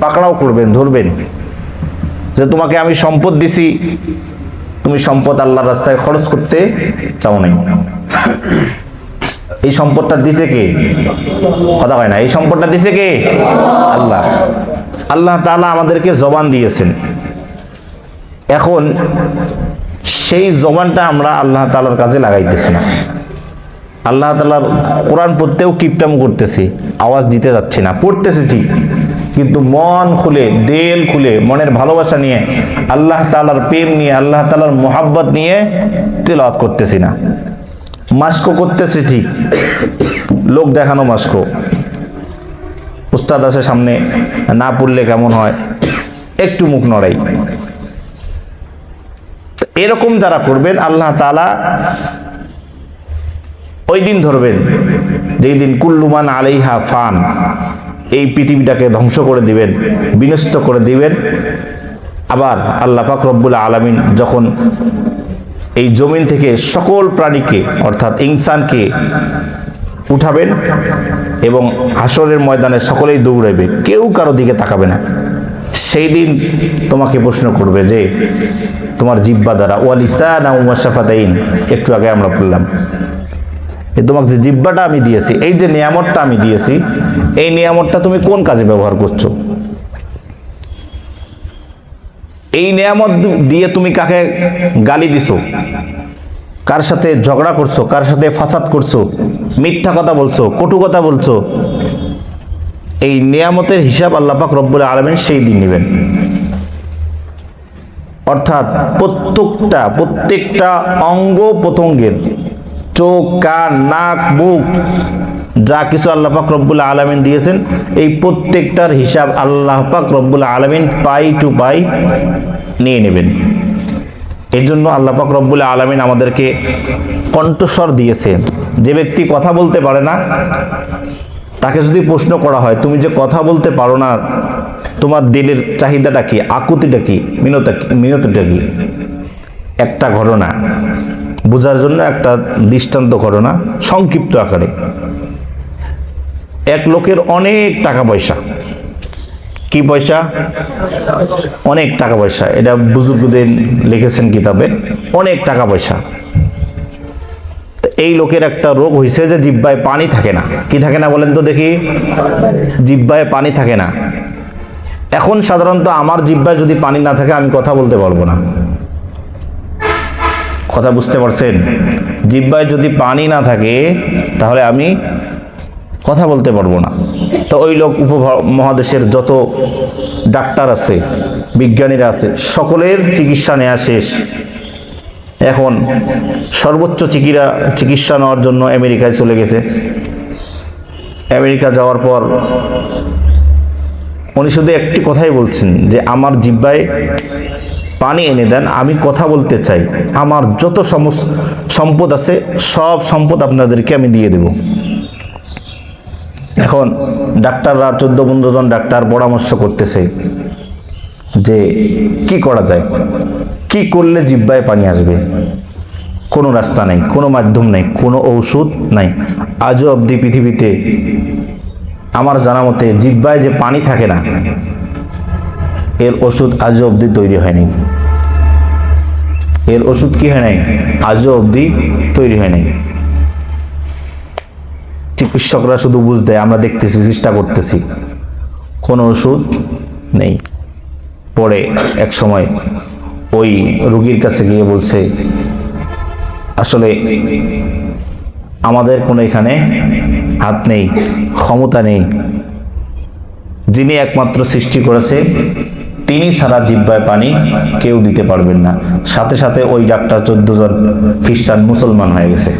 পাকড়াও করবেন, ধরবেন। যে তোমাকে আমি সম্পদ দিছি, তুমি সম্পদ আল্লাহর রাস্তায় খরচ করতে চাও নাই। এই সম্পদটা দিছে কে? কথা হয় না, এই সম্পদটা দিছে কে? আল্লাহ। আল্লাহ তাআলা আমাদেরকে জবান দিয়েছেন। এখন সেই জবানটা আমরা আল্লাহ তাআলার কাজে লাগাইতেছি না। আল্লাহ তাআলার কোরআন পড়তেও কিপটাম করতেছি, আওয়াজ দিতে যাচ্ছি না, পড়তেছি ঠিক। কিন্তু মন খুলে, দেল খুলে, মনের ভালোবাসা নিয়ে, আল্লাহ তাআলার প্রেম নিয়ে, আল্লাহ তাআলার মোহাব্বত নিয়ে তেলাওয়াত করতেছি না। মাস্কো করতেছি ঠিক। লোক দেখানো মাস্কো উস্তাদ আছে সামনে, না পড়লে কেমন হয়? একটু মুখ নড়াই। এরকম যারা করবেন, আল্লাহ তালা ওই দিন ধরবেন। যেই দিন কুল্লুমান আলাইহা ফান। এই পৃথিবীটাকে ধ্বংস করে দিবেন, বিনষ্ট করে দিবেন। আবার আল্লাহ পাক রব্বুল আলামিন যখন এই জমিন থেকে সকল প্রাণীকে, অর্থাৎ ইনসানকে উঠাবেন এবং হাসরের ময়দানে সকলেই দৌড়াবে কেউ কারও দিকে তাকাবে না। সেই দিন তোমাকে প্রশ্ন করবে যে, তোমার জিব্বা দ্বারা ওয়ালিসা না উমাশাফাতাইন একটু আগে আমরা বললাম তোমাকে যে জিব্বাটা আমি দিয়েছি, এই যে নিয়ামতটা আমি দিয়েছি, এই নিয়ামতটা তুমি কোন কাজে ব্যবহার করছ? এই নিয়ামত দিয়ে তুমি কাকে গালি দিছো? কার সাথে ঝগড়া করছ? কার সাথে ফাসাদ করছ? মিথ্যা কথা বলছো? কটু কথা বলছো? এই নিয়ামতের হিসাব আল্লাপাক রব্বুল আলমেন সেই দিন নেবেন। অর্থাৎ প্রত্যেকটা প্রত্যেকটা অঙ্গ প্রত্যঙ্গের চোখ, কান, নাক মুখ যা কিছু আল্লাহ পাক রব্বুল আলমিন দিয়েছেন, এই প্রত্যেকটার হিসাব আল্লাহ পাক রব্বুল আলমিন পাই টু পাই নিয়ে নেবেন। এর জন্য আল্লাহ পাক রব্বুল আলমিন আমাদেরকে কণ্ঠস্বর দিয়েছে যে ব্যক্তি কথা বলতে পারে না, তাকে যদি প্রশ্ন করা হয়, তুমি যে কথা বলতে পারো না, তোমার দিলের চাহিদাটা কি, আকুতিটা কি মিনতা মিনতিটা কি? একটা ঘটনা। বোঝার জন্য একটা দৃষ্টান্ত ঘটনা সংক্ষিপ্ত আকারে। এক লোকের অনেক টাকা পয়সা। কি পয়সা? অনেক টাকা পয়সা। এটা বুজুর্গদের লিখেছেন কিতাবে। অনেক টাকা পয়সা। এই লোকের একটা রোগ হয়েছে যে জিব্বায় পানি থাকে না। কি থাকে না বলেন তো দেখি। জিব্বায় পানি থাকে না। এখন সাধারণত আমার জিব্বায় যদি পানি না থাকে, আমি কথা বলতে পারব না। কথা বুঝতে পারছেন? জিব্বায় যদি পানি না থাকে, তাহলে আমি কথা বলতে পারব না। তো ওই লোক উপমহাদেশের যত ডাক্তার আছে, বিজ্ঞানীরা আছে, সকলের চিকিৎসা নেওয়া শেষ। এখন সর্বোচ্চ চিকিরা, চিকিৎসা নেওয়ার জন্য আমেরিকায় চলে গেছে। আমেরিকা যাওয়ার পর উনি শুধু একটি কথাই বলছেন যে, আমার জিব্বায় পানি এনে দেন, আমি কথা বলতে চাই। আমার যত সম্পদ আছে, সব সম্পদ আপনাদেরকে আমি দিয়ে দেব। এখন ডাক্তাররা চোদ্দ পনেরো জন ডাক্তার পরামর্শ করতেছে যে, কি করা যায়? কি করলে জিব্বায় পানি আসবে? কোনো রাস্তা নেই, কোনো মাধ্যম নেই, কোনো ঔষধ নাই। আজও অবধি পৃথিবীতে আমার জানা মতে জিব্বায় যে পানি থাকে না এর ওষুধ আজও অবধি তৈরি হয়নি। এর ওষুধ কি হয় নাই? আজও অবধি তৈরি হয় নাই। চিকিৎসকরা শুধু বুঝ দেয়, আমরা দেখতেছি, চেষ্টা করতেছি। কোনো ওষুধ নেই। পরে এক সময় ওই রুগীর কাছে গিয়ে বলছে, আসলে আমাদের কোনো এখানে হাত নেই, ক্ষমতা নেই। যিনি একমাত্র সৃষ্টি করেছে তিনি সারা জিব্বায় পানি কেউ দিতে পারবেন না। সাথে সাথে ওই ডাক্তার চোদ্দ জন খ্রিস্টান মুসলমান হয়ে গেছে।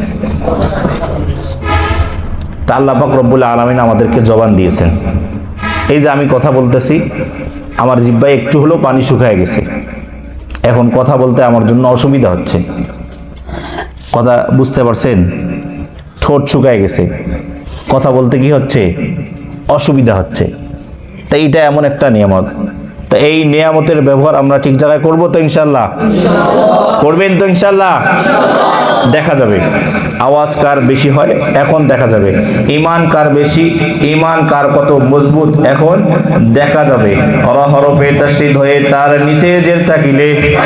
তা আল্লাহ পাক রব্বুল আলমিন আমাদেরকে জবান দিয়েছেন। এই যে আমি কথা বলতেছি, আমার জিব্বায় একটু হলেও পানি শুকায় গেছে। এখন কথা বলতে আমার জন্য অসুবিধা হচ্ছে। কথা বুঝতে পারছেন? ঠোঁট শুকায় গেছে। কথা বলতে কি হচ্ছে? অসুবিধা হচ্ছে। তাই এইটা এমন একটা নিয়ামত। তা এই নিয়ামতের ব্যবহার আমরা ঠিক জায়গায় করব তো ইনশাল্লাহ? করবেন তো ইনশাল্লাহ? দেখা যাবে। আওয়াজ কার বেশি হয়? এখন দেখা যাবে। ইমান কার বেশি? ইমান কার কত মজবুত? এখন দেখা যাবে। অরহরফে তাস্তিদ হয়ে তার নিচে যে থাকিলে